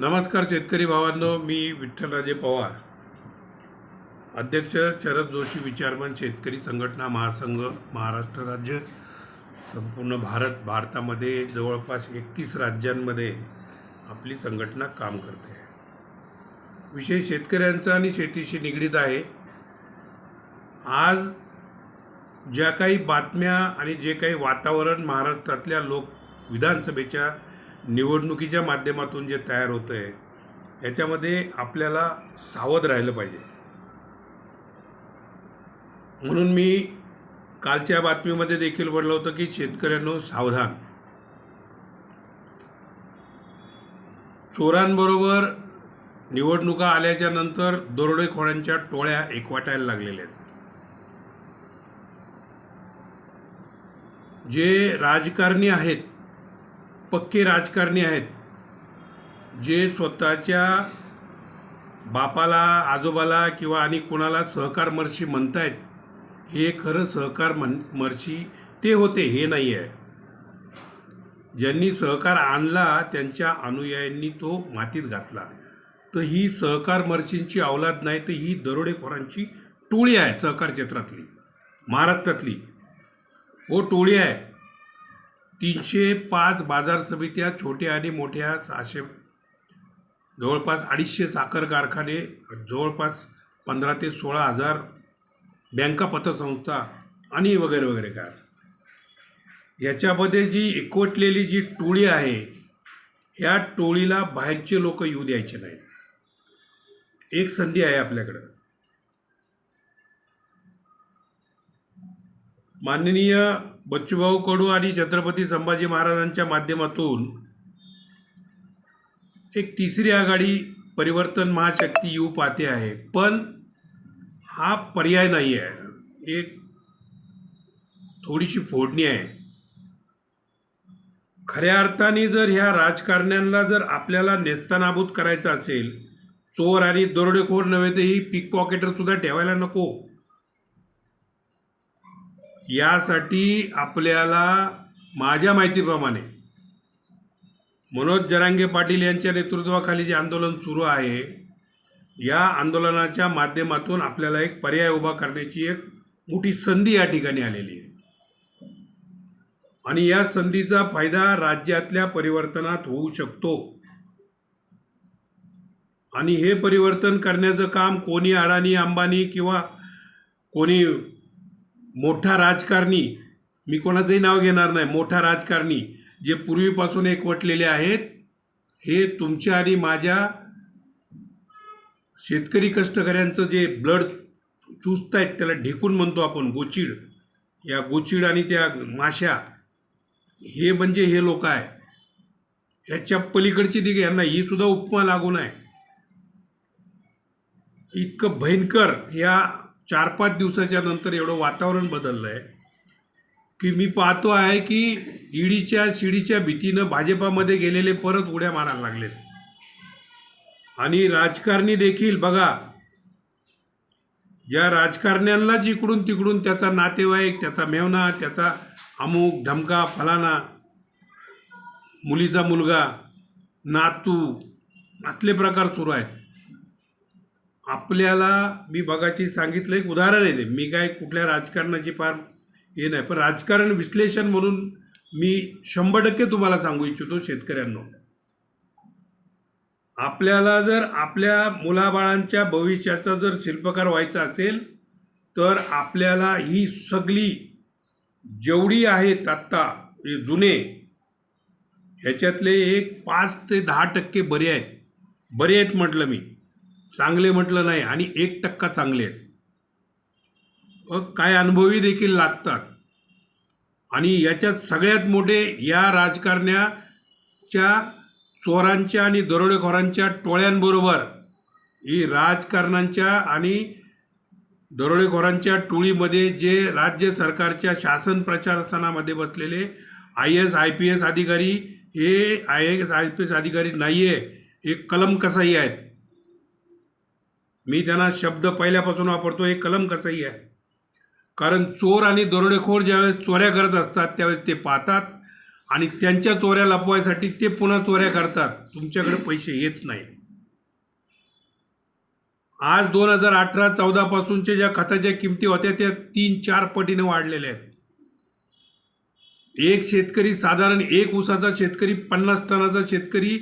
नमस्कार शेतकरी भावांनो मी विठ्ठलराजे पवार. अध्यक्ष शरद जोशी विचारमन शेतकरी संघटना महासंघ महाराष्ट्र राज्य संपूर्ण भारत भारतामध्ये जवळपास एकतीस राज्यांमध्ये आपली संघटना काम करते. विषय शेतकऱ्यांचा आणि शेतीशी निगडीत आहे. आज ज्या काही बातम्या आणि जे काही वातावरण महाराष्ट्रातल्या लोक विधानसभेच्या निवडणुकीच्या माध्यमातून जे तयार होतं आहे याच्यामध्ये आपल्याला सावध राहिलं पाहिजे. म्हणून मी कालच्या बातमीमध्ये देखील म्हटलं होतं की शेतकऱ्यांनो सावधान. चोरांबरोबर निवडणुका आल्याच्यानंतर दरोडेखोरांच्या टोळ्या एकवटायला लागलेल्या आहेत. जे राजकारणी आहेत पक्के राजकारणी आहेत. जे स्वतःच्या बापाला आजोबाला किंवा आणि कोणाला सहकार मर्शी म्हणतायत हे खरं सहकार म्हण मर्शी ते होते हे नाही आहे. ज्यांनी सहकार आणला त्यांच्या अनुयायांनी तो मातीत घातला. तर ही सहकार मर्शींची अवलाद नाही तर ही दरोडेखोरांची टोळी आहे सहकार क्षेत्रातली महाराष्ट्रातली. हो टोळी आहे. तीनशे पाच बाजार समित्या छोट्या आणि मोठ्या सहाशे जवळपास अडीचशे साखर कारखाने जवळपास पंधरा ते सोळा हजार बँका पतसंस्था आणि वगैरे वगैरे काय याच्यामध्ये जी एकवटलेली जी टोळी आहे ह्या टोळीला बाहेरचे लोक येऊ द्यायचे नाहीत. एक संधी आहे आपल्याकडं. माननीय बच्चूभाऊ कडू आणि छत्रपती संभाजी महाराजांच्या माध्यमातून एक तिसरी आघाडी परिवर्तन महाशक्ती येऊ पाहते आहे. पण हा पर्याय नाही आहे. एक थोडीशी फोडणी आहे. खऱ्या अर्थाने जर ह्या राजकारण्यांना जर आपल्याला नेस्तनाबूत करायचं असेल चोर आणि दरोडेखोर नव्हे तर ही पिक पॉकेटर सुद्धा ठेवायला नको. यासाठी आपल्याला माझ्या माहितीप्रमाणे मनोज जरांगे पाटील यांच्या नेतृत्वाखाली जे आंदोलन सुरू आहे या आंदोलनाच्या माध्यमातून आपल्याला एक पर्याय उभा करण्याची एक मोठी संधी या ठिकाणी आलेली आहे. आणि या संधीचा फायदा राज्यातल्या परिवर्तनात होऊ शकतो. आणि हे परिवर्तन करण्याचं काम कोणी अडाणी अंबानी किंवा कोणी मोठा राजकारणी मी कोणाचंही नाव घेणार नाही मोठा राजकारणी जे पूर्वीपासून एकवटलेले आहेत हे तुमच्या आणि माझ्या शेतकरी कष्टकऱ्यांचं जे ब्लड चुसत आहेत त्याला ढेकून म्हणतो आपण गोचिड. या गोचिड आणि त्या माश्या हे म्हणजे हे लोक आहे. ह्याच्या पलीकडची दिघे यांना ही सुद्धा उपमा लागून आहे इतकं भयंकर या चार पाच दिवसाच्या नंतर एवढं वातावरण बदललं आहे की मी पाहतो आहे की ईडीच्या शिडीच्या भीतीनं भाजपामध्ये गेलेले परत उड्या मारायला लागलेत. आणि राजकारणी देखील बघा ज्या राजकारण्यांना जिकडून तिकडून त्याचा नातेवाईक त्याचा मेवना त्याचा अमुक धमका फलाना मुलीचा मुलगा नातू असले प्रकार सुरू आहेत. आपल्याला मी बघाची सांगितलं एक उदाहरण आहे ते. मी काय कुठल्या राजकारणाची फार हे नाही पण राजकारण विश्लेषण म्हणून मी शंभर टक्के तुम्हाला सांगू इच्छितो शेतकऱ्यांना. आपल्याला जर आपल्या मुलाबाळांच्या भविष्याचा जर शिल्पकार व्हायचा असेल तर आपल्याला ही सगळी जेवढी आहेत आत्ता हे जुने ह्याच्यातले एक पाच ते दहा टक्के बरे आहेत. बरे आहेत म्हटलं मी. चांगले म्हटलं नाही आणि एक टक्का चांगले आहेत. व काय अनुभवी देखील लागतात. आणि याच्यात सगळ्यात मोठे या राजकारण्याच्या चोरांच्या आणि दरोडेखोरांच्या टोळ्यांबरोबर ही राजकारणांच्या आणि दरोडेखोरांच्या टोळीमध्ये जे राज्य सरकारच्या शासन प्रशासनामध्ये बसलेले I S I P S अधिकारी हे I S I P S अधिकारी नाही आहे हे कलम कसाही आहेत. मी त्यांना शब्द पहिल्यापासून वापरतो हे कलम कसंही आहे. कारण चोर आणि दरोडेखोर ज्यावेळेस चोऱ्या करत असतात त्यावेळेस ते पाहतात आणि त्यांच्या चोऱ्या लपवायसाठी ते पुन्हा चोऱ्या करतात. तुमच्याकडे पैसे येत नाही. आज दोन हजार अठरा चौदापासूनचे ज्या खताच्या किमती होत्या त्या तीन चार पटीने वाढलेल्या आहेत. एक शेतकरी साधारण एक ऊसाचा शेतकरी पन्नास टनाचा शेतकरी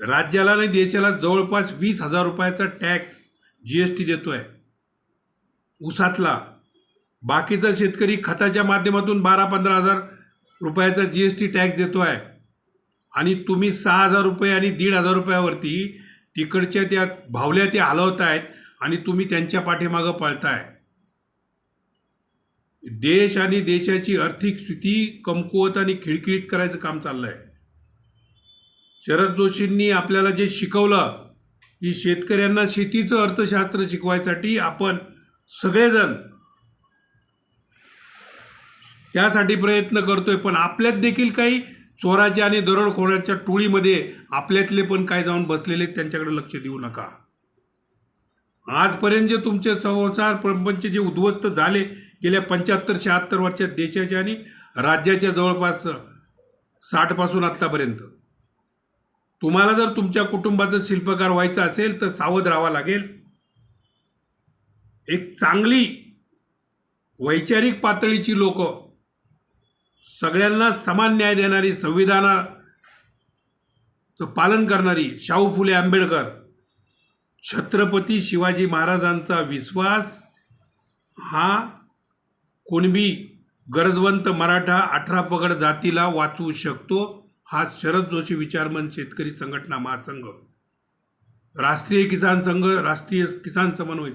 राज्याला आणि देशाला जवळपास वीस हजार रुपयाचा टॅक्स जी एस टी देतो आहे ऊसातला. बाकीचा शेतकरी खताच्या माध्यमातून बारा पंधरा हजार रुपयाचा जी एस टी टॅक्स देतो आहे आणि तुम्ही सहा हजार रुपये आणि दीड हजार रुपयावरती तिकडच्या त्या भावल्या त्या हलवत आहेत आणि तुम्ही त्यांच्या पाठीमागं पळताय. देश आणि देशाची आर्थिक स्थिती कमकुवत आणि खिळखिळीत करायचं काम चाललं आहे शरद जोशींनी आपल्याला जे शिकवलं की शेतकऱ्यांना शेतीचं अर्थशास्त्र शिकवायसाठी आपण सगळेजण त्यासाठी प्रयत्न करतोय पण आपल्यात देखील काही चोराच्या आणि दरोडखोराच्या टोळीमध्ये आपल्यातले पण काय जाऊन बसलेले त्यांच्याकडे लक्ष देऊ नका. आजपर्यंत जे तुमचे संसार प्रपंच जे उद्ध्वस्त झाले गेल्या पंच्याहत्तर शहात्तर वर्षात देशाच्या आणि राज्याच्या जवळपास साठपासून आत्तापर्यंत. तुम्हाला जर तुमच्या कुटुंबाचं शिल्पकार व्हायचं असेल तर सावध राहावं लागेल. एक चांगली वैचारिक पातळीची लोक सगळ्यांना समान न्याय देणारी संविधानाचं पालन करणारी शाहू फुले आंबेडकर छत्रपती शिवाजी महाराजांचा विश्वास हा कुणबी गरजवंत मराठा अठरा पगड जातीला वाचवू शकतो. हा शरद जोशी विचारमन शेतकरी संघटना महासंघ. राष्ट्रीय किसान संघ राष्ट्रीय किसान समन्वय